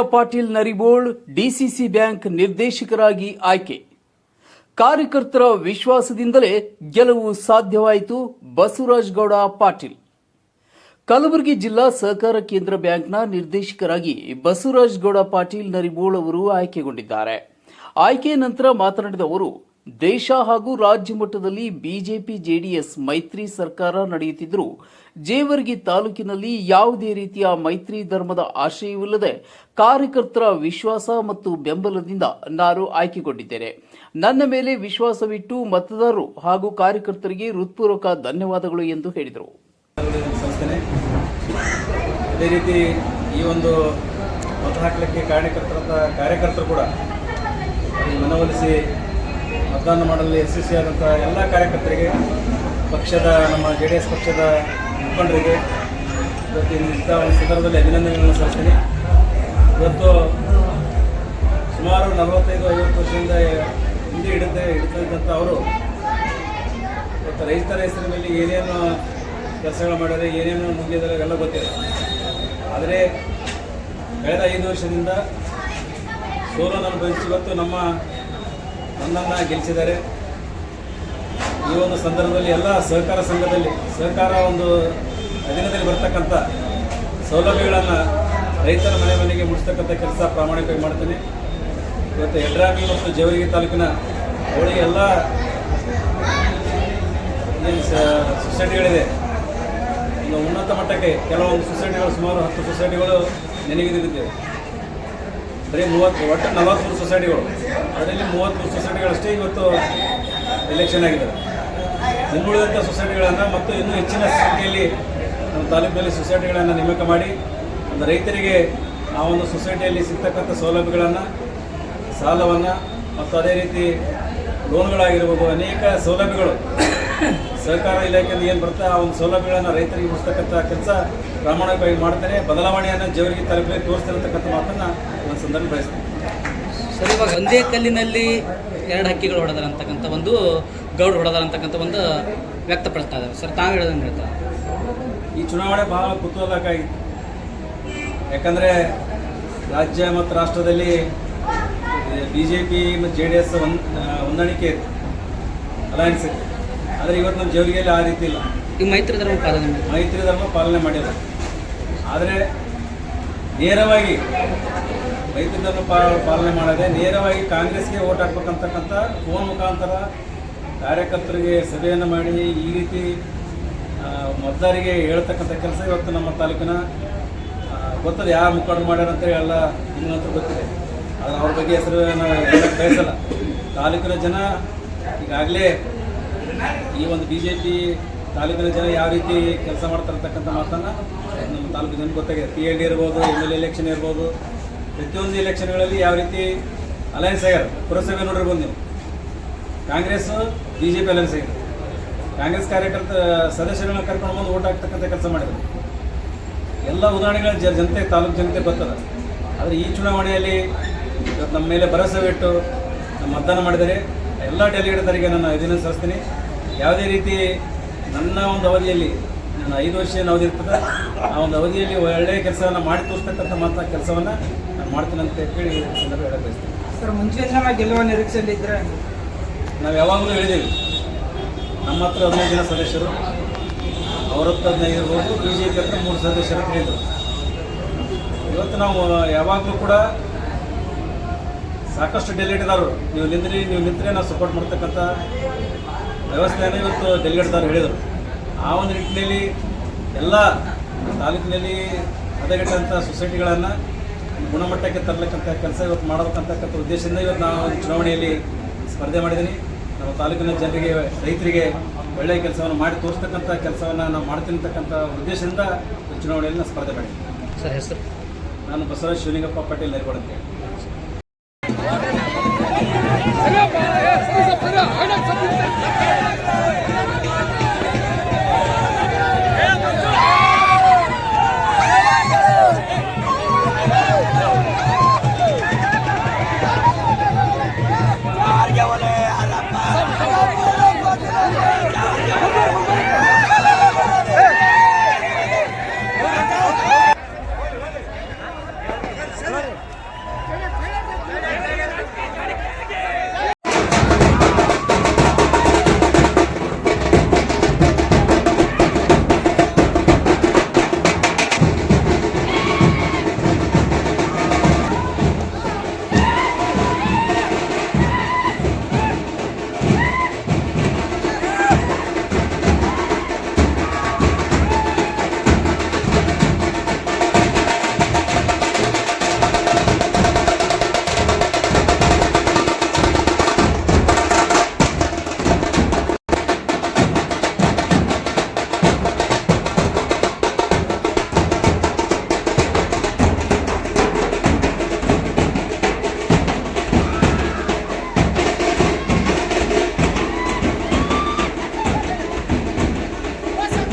Patil Naribol DCC bank ನಿರ್ದೇಶಕರಾಗಿ ಆಯ್ಕೆ. ಕಾರ್ಯಕರ್ತರ ವಿಶ್ವಾಸದಿಂದಲೇ ಗೆಲುವು ಸಾಧ್ಯವಾಯಿತು ಬಸವರಾಜ ಗೌಡ ಪಾಟೀಲ್. ಕಲಬುರಗಿ ಜಿಲ್ಲಾ ಸಹಕಾರ ಕೇಂದ್ರ ಬ್ಯಾಂಕ್ನ ನಿರ್ದೇಶಕರಾಗಿ ಬಸವರಾಜ ಗೌಡ ಪಾಟೀಲ್ ನರಿಬೋಳ್ ಅವರು ಆಯ್ಕೆಗೊಂಡಿದ್ದಾರೆ. ಆಯ್ಕೆಯ ನಂತರ ಮಾತನಾಡಿದ ಅವರು ದೇಶ ಹಾಗೂ ರಾಜ್ಯ ಮಟ್ಟದಲ್ಲಿ ಬಿಜೆಪಿ, ಜೆಡಿಎಸ್ ಮೈತ್ರಿ ಸರ್ಕಾರ ನಡೆಯುತ್ತಿದ್ದರೂ ಜೇವರ್ಗಿ ತಾಲೂಕಿನಲ್ಲಿ ಯಾವುದೇ ರೀತಿಯ ಮೈತ್ರಿ ಧರ್ಮದ ಆಶಯವಿಲ್ಲದೆ ಕಾರ್ಯಕರ್ತರ ವಿಶ್ವಾಸ ಮತ್ತು ಬೆಂಬಲದಿಂದ ನಾನು ಆಯ್ಕೆಗೊಂಡಿದ್ದೇನೆ. ನನ್ನ ಮೇಲೆ ವಿಶ್ವಾಸವಿಟ್ಟು ಮತದಾರರು ಹಾಗೂ ಕಾರ್ಯಕರ್ತರಿಗೆ ಹೃತ್ಪೂರ್ವಕ ಧನ್ಯವಾದಗಳು ಎಂದು ಹೇಳಿದರು. ಅದೇ ರೀತಿ ಈ ಒಂದು ಮತ ಹಾಕಲಿಕ್ಕೆ ಕಾರ್ಯಕರ್ತರ ಕಾರ್ಯಕರ್ತರು ಕೂಡ ಮನವೊಲಿಸಿ ಮತದಾನ ಮಾಡಲು ಯಶಸ್ವಿಯಾದಂಥ ಎಲ್ಲ ಕಾರ್ಯಕರ್ತರಿಗೆ, ಪಕ್ಷದ, ನಮ್ಮ ಜೆ ಡಿ ಎಸ್ ಪಕ್ಷದ ಮುಖಂಡರಿಗೆ ಇವತ್ತು ಇಂಥ ಒಂದು ಸಂದರ್ಭದಲ್ಲಿ ಅಭಿನಂದನೆಗಳನ್ನು ಸಲ್ಲಿಸ್ತೀನಿ. ಇವತ್ತು ಸುಮಾರು ನಲವತ್ತೈದು, ಐವತ್ತು ವರ್ಷದಿಂದ ಹಿಂದೆ ಹಿಡಿದೇ ಹಿಡಿತಕ್ಕಂಥ ಅವರು ಇವತ್ತು ರೈತರ ಹೆಸರಿನಲ್ಲಿ ಏನೇನು ಕೆಲಸಗಳು ಮಾಡಿದರೆ ಏನೇನು ಮುಗಿದರೆ ಎಲ್ಲ ಗೊತ್ತಿದೆ ಆದರೆ ಕಳೆದ ಐದು ವರ್ಷದಿಂದ ಸೋಲನ್ನು ಬಯಸಿ ಇವತ್ತು ನಮ್ಮ ನನ್ನನ್ನು ಗೆಲ್ಲಿಸಿದ್ದಾರೆ ಈ ಒಂದು ಸಂದರ್ಭದಲ್ಲಿ ಎಲ್ಲ ಸಹಕಾರ ಸಂಘದಲ್ಲಿ, ಸಹಕಾರ ಒಂದು ಅಧೀನದಲ್ಲಿ ಬರ್ತಕ್ಕಂಥ ಸೌಲಭ್ಯಗಳನ್ನು ರೈತರ ಮನೆ ಮನೆಗೆ ಮುಟ್ಟಿಸ್ತಕ್ಕಂಥ ಕೆಲಸ ಪ್ರಾಮಾಣಿಕವಾಗಿ ಮಾಡ್ತೀನಿ. ಇವತ್ತು ಯಡ್ರಾಮಿ ಮತ್ತು ಜವರಿಗೆ ತಾಲೂಕಿನ ಅವಳಿ ಎಲ್ಲ ಸೊಸೈಟಿಗಳಿದೆ. ಒಂದು ಉನ್ನತ ಮಟ್ಟಕ್ಕೆ ಕೆಲವೊಂದು ಸೊಸೈಟಿಗಳು, ಸುಮಾರು ಹತ್ತು ಸೊಸೈಟಿಗಳು ನೆನಗಿದಿರುತ್ತವೆ ಬರೀ ಮೂವತ್ತು, ಒಟ್ಟು ನಲವತ್ತ್ಮೂರು ಸೊಸೈಟಿಗಳು. ಅದರಲ್ಲಿ ಮೂವತ್ತ್ಮೂರು ಸೊಸೈಟಿಗಳಷ್ಟೇ ಇವತ್ತು ಎಲೆಕ್ಷನ್ ಆಗಿದ್ದಾವೆ ಇನ್ನುಳಿದಂಥ ಸೊಸೈಟಿಗಳನ್ನು ಮತ್ತು ಇನ್ನೂ ಹೆಚ್ಚಿನ ಸಂಖ್ಯೆಯಲ್ಲಿ ನಮ್ಮ ತಾಲೂಕಿನಲ್ಲಿ ಸೊಸೈಟಿಗಳನ್ನು ನೇಮಕ ಮಾಡಿ, ಒಂದು ರೈತರಿಗೆ ಆ ಒಂದು ಸೊಸೈಟಿಯಲ್ಲಿ ಸಿಗ್ತಕ್ಕಂಥ ಸೌಲಭ್ಯಗಳನ್ನು, ಸಾಲವನ್ನು ಮತ್ತು ಅದೇ ರೀತಿ ಲೋನ್ಗಳಾಗಿರ್ಬೋದು, ಅನೇಕ ಸೌಲಭ್ಯಗಳು. ಸಹಕಾರ ಇಲಾಖೆಯಿಂದ ಏನು ಬರುತ್ತೆ ಆ ಒಂದು ಸೌಲಭ್ಯಗಳನ್ನು ರೈತರಿಗೆ ಮುಗಿಸ್ತಕ್ಕಂಥ ಕೆಲಸ ಪ್ರಾಮಾಣಿಕವಾಗಿ ಮಾಡ್ತಾರೆ. ಬದಲಾವಣೆಯನ್ನು ಜವರಿಗೆ ತಾಲೂಕಿನಲ್ಲಿ ತೋರಿಸ್ತಿರತಕ್ಕಂಥ ಮಾತನ್ನು ನಾನು ಸಂದರ್ಭ ಬಯಸ್ತೀನಿ ಸರ್ ಇವಾಗ ಒಂದೇ ಕಲ್ಲಿನಲ್ಲಿ ಎರಡು ಹಕ್ಕಿಗಳು ಹೊಡೆದಾರ ಅಂತಕ್ಕಂಥ ಒಂದು ಗೌಡ್ರು ಹೊಡೆದಾರ ಅಂತಕ್ಕಂಥ ಒಂದು ವ್ಯಕ್ತಪಡಿಸ್ತಾ ಇದ್ದಾರೆ. ಸರ್ ತಾವು ಹೇಳ್ದಂಗೆ ಹೇಳ್ತಾರೆ? ಈ ಚುನಾವಣೆ ಬಹಳ ಕುತೂಹಲಕ್ಕಾಗಿತ್ತು ಯಾಕಂದರೆ ರಾಜ್ಯ ಮತ್ತು ರಾಷ್ಟ್ರದಲ್ಲಿ ಬಿ ಜೆ ಪಿ ಮತ್ತು ಜೆ ಡಿ ಎಸ್ ಹೊಂದಾಣಿಕೆ ಇತ್ತು. ಅಲಯನ್ಸ್ ಇತ್ತು. ಆದರೆ ಇವತ್ತು ನಮ್ಮ ಜವರಿಗೆಯಲ್ಲಿ ಆ ರೀತಿ ಇಲ್ಲ. ಈ ಮೈತ್ರಿ ಧರ್ಮ ಪಾಲನೆ. ಮೈತ್ರಿ ಧರ್ಮ ಪಾಲನೆ ಮಾಡಿಲ್ಲ. ಆದರೆ ನೇರವಾಗಿ ಧರ್ಮ ಪಾಲನೆ ಮಾಡದೆ ನೇರವಾಗಿ ಕಾಂಗ್ರೆಸ್ಗೆ ಓಟ್ ಹಾಕ್ಬೇಕಂತಕ್ಕಂಥ ಫೋನ್ ಮುಖಾಂತರ ಕಾರ್ಯಕರ್ತರಿಗೆ ಸಭೆಯನ್ನು ಮಾಡಿ ಈ ರೀತಿ ಮತದಾರಿಗೆ ಹೇಳ್ತಕ್ಕಂಥ ಕೆಲಸ ಇವತ್ತು ನಮ್ಮ ತಾಲೂಕಿನ ಗೊತ್ತದೆ ಯಾರು ಮುಖಂಡರು ಮಾಡ್ಯಾರ ಅಂತೇಳಿ ಎಲ್ಲ ನಿಮಗಂತೂ ಗೊತ್ತಿದೆ. ಆದರೆ ಅವ್ರ ಬಗ್ಗೆ ಹೆಸರು ನಾವು ಹೇಳಕ್ಕೆ ಬಯಸಲ್ಲ. ತಾಲೂಕಿನ ಜನ ಈಗಾಗಲೇ ಈ ಒಂದು ಬಿ ಜೆ ಪಿ ತಾಲೂಕಿನ ಜನ ಯಾವ ರೀತಿ ಕೆಲಸ ಮಾಡ್ತಾರೆ ಅಂತಕ್ಕಂಥ ಮಾತನ್ನು ನಮ್ಮ ತಾಲೂಕಿನ ಜನಕ್ಕೆ ಗೊತ್ತಾಗಿದೆ. ಪಿ ಎಲ್ ಡಿ ಇರ್ಬೋದು ಎಂ ಎಲ್ ಎಲೆಕ್ಷನ್ ಇರ್ಬೋದು ಪ್ರತಿಯೊಂದು ಎಲೆಕ್ಷನ್ಗಳಲ್ಲಿ ಯಾವ ರೀತಿ ಅಲಯನ್ಸ್ ಆಗ್ಯಾರ ಪುರಸಭೆ ನೋಡಿರ್ಬೋದು ನೀವು. Congress B J P alliance ಆಗಿದೆ ಕಾಂಗ್ರೆಸ್ ಕಾರ್ಯಕರ್ತ, ಸದಸ್ಯರನ್ನ ಕರ್ಕೊಂಡು ಬಂದು ಓಟ್ ಹಾಕ್ತಕ್ಕಂಥ ಕೆಲಸ ಮಾಡಿದ್ರು. ಎಲ್ಲ ಉದಾಹರಣೆಗಳ ಜ, ಜನತೆ, ತಾಲೂಕು ಜನತೆ ಬರ್ತದೆ ಆದರೆ ಈ ಚುನಾವಣೆಯಲ್ಲಿ ನಮ್ಮ ಮೇಲೆ ಭರವಸೆ ಇಟ್ಟು ಮತದಾನ ಮಾಡಿದರೆ ಎಲ್ಲ ಡೆಲಿಗೇಟರಿಗೆ ನಾನು ಇದನ್ನು ಸಲ್ಲಿಸ್ತೀನಿ. ಯಾವುದೇ ರೀತಿ ನನ್ನ ಒಂದು ಅವಧಿಯಲ್ಲಿ ನನ್ನ ಐದು ವರ್ಷ ಏನು ಅವಧಿ ಇರ್ತದೆ ಆ ಒಂದು ಅವಧಿಯಲ್ಲಿ ಒಳ್ಳೆಯ ಕೆಲಸವನ್ನು ಮಾಡಿ ತೋರಿಸ್ತಕ್ಕಂಥ ಮಾತ್ರ ಕೆಲಸವನ್ನು ನಾನು ಮಾಡ್ತೀನಿ ಅಂತ ಹೇಳಿ ಸಂದರ್ಭ ಹೇಳಕ್ಕೆ ಬಯಸ್ತೀನಿ. ಸರ್ ಮುಂಚೆಯಿಂದ ಜನ ನಿರೀಕ್ಷೆಯಲ್ಲಿ ಇದ್ದರೆ ನಾವು ಯಾವಾಗಲೂ ಹೇಳಿದ್ದೀವಿ ನಮ್ಮ ಹತ್ರ ಹದಿನೈದು ಜನ ಸದಸ್ಯರು ಅವ್ರ ಹತ್ರ ಹದಿನೈದು ಇರ್ಬೋದು ಬಿ ಜೆ ಪಿ ಹತ್ರ ಮೂರು ಸದಸ್ಯರು ಹೇಳಿದರು ಇವತ್ತು ನಾವು ಯಾವಾಗಲೂ ಕೂಡ ಸಾಕಷ್ಟು ಡೆಲಿಗೇಟ್ದಾರರು ನೀವು ನಿಂತ್ರಿ ನೀವು ನಿಂತರೆ ನಾವು ಸಪೋರ್ಟ್ ಮಾಡ್ತಕ್ಕಂಥ ವ್ಯವಸ್ಥೆಯನ್ನು ಇವತ್ತು ಡೆಲಿಗೇಟ್ದಾರರು ಹೇಳಿದರು. ಆ ಒಂದು ನಿಟ್ಟಿನಲ್ಲಿ ಎಲ್ಲ ತಾಲೂಕಿನಲ್ಲಿ ಹದಗೆಟ್ಟಂಥ ಸೊಸೈಟಿಗಳನ್ನು ಗುಣಮಟ್ಟಕ್ಕೆ ತರಲಕ್ಕಂಥ ಕೆಲಸ ಇವತ್ತು ಮಾಡಬೇಕಂತಕ್ಕಂಥ ಉದ್ದೇಶದಿಂದ ಇವತ್ತು ನಾನು ಒಂದು ಚುನಾವಣೆಯಲ್ಲಿ ಸ್ಪರ್ಧೆ ಮಾಡಿದ್ದೀನಿ. ನಮ್ಮ ತಾಲೂಕಿನ ಜನರಿಗೆ ರೈತರಿಗೆ ಒಳ್ಳೆಯ ಕೆಲಸವನ್ನು ಮಾಡಿ ತೋರಿಸ್ತಕ್ಕಂಥ ಕೆಲಸವನ್ನು ನಾವು ಮಾಡ್ತಿರ್ತಕ್ಕಂಥ ಅಂತಕ್ಕಂಥ ಉದ್ದೇಶದಿಂದ ಚುನಾವಣೆಯಲ್ಲಿ ನಾನು ಸ್ಪರ್ಧೆ ಮಾಡಿದ್ದೀನಿ ಸರ್ ಹೆಸರು? ನಾನು ಬಸವರಾಜ್ ಶಿವಲಿಂಗಪ್ಪ ಪಾಟೀಲ್ ಅಂತ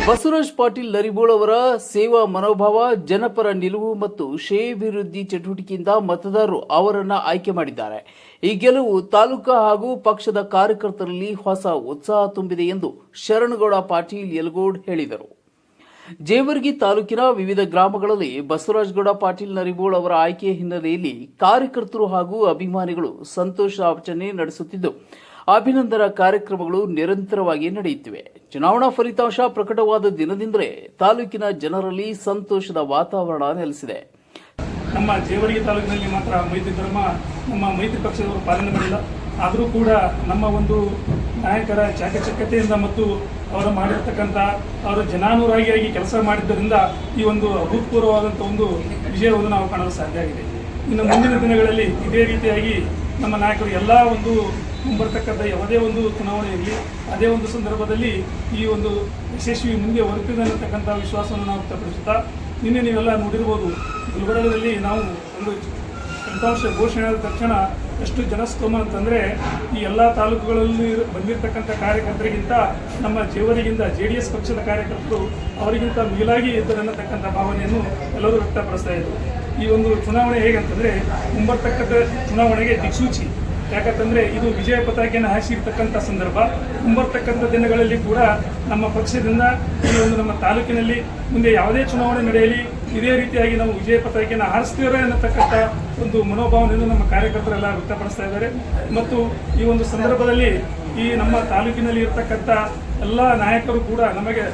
ಬಸವರಾಜ್ ಪಾಟೀಲ್ ನರಿಬೋಳ್ ಅವರ ಸೇವಾ ಮನೋಭಾವ, ಜನಪರ ನಿಲುವು ಮತ್ತು ಶ್ರೇಯಾಭಿವೃದ್ಧಿ ಚಟುವಟಿಕೆಯಿಂದ ಮತದಾರರು ಅವರನ್ನು ಆಯ್ಕೆ ಮಾಡಿದ್ದಾರೆ. ಈ ಗೆಲುವು ತಾಲೂಕಾ ಹಾಗೂ ಪಕ್ಷದ ಕಾರ್ಯಕರ್ತರಲ್ಲಿ ಹೊಸ ಉತ್ಸಾಹ ತುಂಬಿದೆ ಎಂದು ಶರಣಗೌಡ ಪಾಟೀಲ್ ಯಲಗೋಡ್ ಹೇಳಿದರು. ಜೇವರ್ಗಿ ತಾಲೂಕಿನ ವಿವಿಧ ಗ್ರಾಮಗಳಲ್ಲಿ ಬಸವರಾಜಗೌಡ ಪಾಟೀಲ್ ನರಿಬೋಳ್ ಅವರ ಆಯ್ಕೆಯ ಹಿನ್ನೆಲೆಯಲ್ಲಿ ಕಾರ್ಯಕರ್ತರು ಹಾಗೂ ಅಭಿಮಾನಿಗಳು ಸಂತೋಷ ಆಚರಣೆ ನಡೆಸುತ್ತಿದ್ದು ಅಭಿನಂದನಾ ಕಾರ್ಯಕ್ರಮಗಳು ನಿರಂತರವಾಗಿ ನಡೆಯುತ್ತಿವೆ. ಚುನಾವಣಾ ಫಲಿತಾಂಶ ಪ್ರಕಟವಾದ ದಿನದಿಂದಲೇ ತಾಲೂಕಿನ ಜನರಲ್ಲಿ ಸಂತೋಷದ ವಾತಾವರಣ ನೆಲೆಸಿದೆ. ನಮ್ಮ ಜೇವರಿಗೆ ತಾಲೂಕಿನಲ್ಲಿ ಮಾತ್ರ ಮೈತ್ರಿ ಧರ್ಮ, ನಮ್ಮ ಮೈತ್ರಿ ಪಕ್ಷದವರು ಪಾಲನೆ ಮಾಡಿಲ್ಲ. ಆದರೂ ಕೂಡ ನಮ್ಮ ಒಂದು ನಾಯಕರ ಚಾಕಚಕ್ಯತೆಯಿಂದ ಮತ್ತು ಅವರು ಮಾಡಿರ್ತಕ್ಕಂಥ ಅವರು ಜನಾನುರಾಗಿಯಾಗಿ ಕೆಲಸ ಮಾಡಿದ್ದರಿಂದ ಈ ಒಂದು ಅಭೂತಪೂರ್ವವಾದಂಥ ಒಂದು ವಿಜಯವನ್ನು ನಾವು ಕಾಣಲು ಸಾಧ್ಯ ಆಗಿದೆ. ಇನ್ನು ಮುಂದಿನ ದಿನಗಳಲ್ಲಿ ಇದೇ ರೀತಿಯಾಗಿ ನಮ್ಮ ನಾಯಕರು ಎಲ್ಲ ಒಂದು ಮುಂಬರ್ತಕ್ಕಂಥ ಯಾವುದೇ ಒಂದು ಚುನಾವಣೆ ಇರಲಿ, ಅದೇ ಒಂದು ಸಂದರ್ಭದಲ್ಲಿ ಈ ಒಂದು ಯಶಸ್ವಿ ಮುಂದೆ ಹೊರಟಿದೆ ಅನ್ನತಕ್ಕಂಥ ವಿಶ್ವಾಸವನ್ನು ನಾವು ವ್ಯಕ್ತಪಡಿಸುತ್ತಾ, ನಿನ್ನೆ ನೀವೆಲ್ಲ ನೋಡಿರ್ಬೋದು, ಗುಲ್ಬರ್ಗದಲ್ಲಿ ನಾವು ಒಂದು ಫಲಿತಾಂಶ ಘೋಷಣೆ ಆದ ತಕ್ಷಣ ಎಷ್ಟು ಜನಸ್ತೋಮ ಅಂತಂದರೆ ಈ ಎಲ್ಲ ತಾಲೂಕುಗಳಲ್ಲಿ ಬಂದಿರತಕ್ಕಂಥ ಕಾರ್ಯಕರ್ತರಿಗಿಂತ ನಮ್ಮ ಜೇವರಿಗಿಂತ ಜೆ ಡಿ ಎಸ್ ಪಕ್ಷದ ಕಾರ್ಯಕರ್ತರು ಅವರಿಗಿಂತ ಮೇಲಾಗಿ ಇದ್ದರು ಅನ್ನತಕ್ಕಂಥ ಭಾವನೆಯನ್ನು ಎಲ್ಲರೂ ವ್ಯಕ್ತಪಡಿಸ್ತಾ ಇದ್ರು. ಈ ಒಂದು ಚುನಾವಣೆ ಹೇಗಂತಂದರೆ ಮುಂಬರ್ತಕ್ಕಂಥ ಚುನಾವಣೆಗೆ ದಿಕ್ಸೂಚಿ. ಯಾಕಂತಂದ್ರೆ ಇದು ವಿಜಯ ಪತಾಕೆಯನ್ನು ಹಾಸಿರ್ತಕ್ಕಂಥ ಸಂದರ್ಭ. ಮುಂಬರ್ತಕ್ಕಂಥ ದಿನಗಳಲ್ಲಿ ಕೂಡ ನಮ್ಮ ಪಕ್ಷದಿಂದ ಈ ಒಂದು ನಮ್ಮ ತಾಲೂಕಿನಲ್ಲಿ ಮುಂದೆ ಯಾವುದೇ ಚುನಾವಣೆ ನಡೆಯಲಿ, ಇದೇ ರೀತಿಯಾಗಿ ನಾವು ವಿಜಯ ಪತಾಕೆಯನ್ನು ಹಾರಿಸ್ತೀವ್ರೆ ಅನ್ನತಕ್ಕಂಥ ಒಂದು ಮನೋಭಾವನೆಯನ್ನು ನಮ್ಮ ಕಾರ್ಯಕರ್ತರೆಲ್ಲ ವ್ಯಕ್ತಪಡಿಸ್ತಾ ಇದ್ದಾರೆ. ಮತ್ತು ಈ ಒಂದು ಸಂದರ್ಭದಲ್ಲಿ ಈ ನಮ್ಮ ತಾಲೂಕಿನಲ್ಲಿ ಇರತಕ್ಕಂಥ ಎಲ್ಲ ನಾಯಕರು ಕೂಡ ನಮಗೆ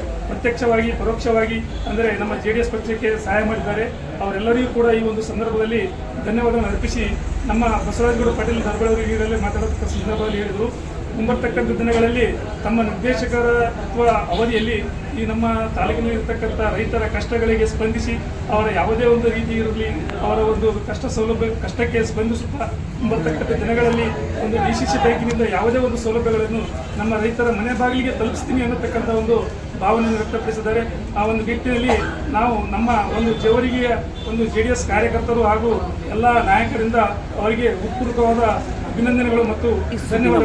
ಪ್ರತ್ಯಕ್ಷವಾಗಿ, ಪರೋಕ್ಷವಾಗಿ ಅಂದರೆ ನಮ್ಮ ಜೆ ಡಿ ಎಸ್ ಪಕ್ಷಕ್ಕೆ ಸಹಾಯ ಮಾಡಿದ್ದಾರೆ. ಅವರೆಲ್ಲರಿಗೂ ಕೂಡ ಈ ಒಂದು ಸಂದರ್ಭದಲ್ಲಿ ಧನ್ಯವಾದಗಳನ್ನು ಅರ್ಪಿಸಿ ನಮ್ಮ ಬಸವರಾಜಗೌಡ ಪಾಟೀಲ್ ದರ್ಬಳವರಿಗೆ ಮಾತಾಡತಕ್ಕ ಸಂದರ್ಭದಲ್ಲಿ ಹೇಳಿದರು. ಮುಂಬರ್ತಕ್ಕಂಥ ದಿನಗಳಲ್ಲಿ ತಮ್ಮ ನಿರ್ದೇಶಕರ ಅಥವಾ ಅವಧಿಯಲ್ಲಿ ಈ ನಮ್ಮ ತಾಲೂಕಿನಲ್ಲಿ ಇರ್ತಕ್ಕಂಥ ರೈತರ ಕಷ್ಟಗಳಿಗೆ ಸ್ಪಂದಿಸಿ ಅವರ ಯಾವುದೇ ಒಂದು ರೀತಿ ಇರಲಿ ಅವರ ಒಂದು ಕಷ್ಟ ಸೌಲಭ್ಯ ಕಷ್ಟಕ್ಕೆ ಸ್ಪಂದಿಸುತ್ತಾ ಬರ್ತಕ್ಕಂಥ ದಿನಗಳಲ್ಲಿ ಒಂದು ಡಿ ಸಿ ಸಿ ಬ್ಯಾಂಕಿನಿಂದ ಯಾವುದೇ ಒಂದು ಸೌಲಭ್ಯಗಳನ್ನು ನಮ್ಮ ರೈತರ ಮನೆ ಬಾಗಿಲಿಗೆ ತಲುಪಿಸ್ತೀನಿ ಅನ್ನತಕ್ಕಂಥ ಒಂದು ಭಾವನೆಯನ್ನು ವ್ಯಕ್ತಪಡಿಸಿದ್ದಾರೆ. ಆ ಒಂದು ನಿಟ್ಟಿನಲ್ಲಿ ನಾವು ನಮ್ಮ ಒಂದು ಜವರಿಗೆಯ ಒಂದು ಜೆ ಡಿ ಎಸ್ ಕಾರ್ಯಕರ್ತರು ಹಾಗೂ ಎಲ್ಲ ನಾಯಕರಿಂದ ಅವರಿಗೆ ಉತ್ಪೂರ್ವಕವಾದ ಅಭಿನಂದನೆಗಳು ಮತ್ತು ಧನ್ಯವಾದ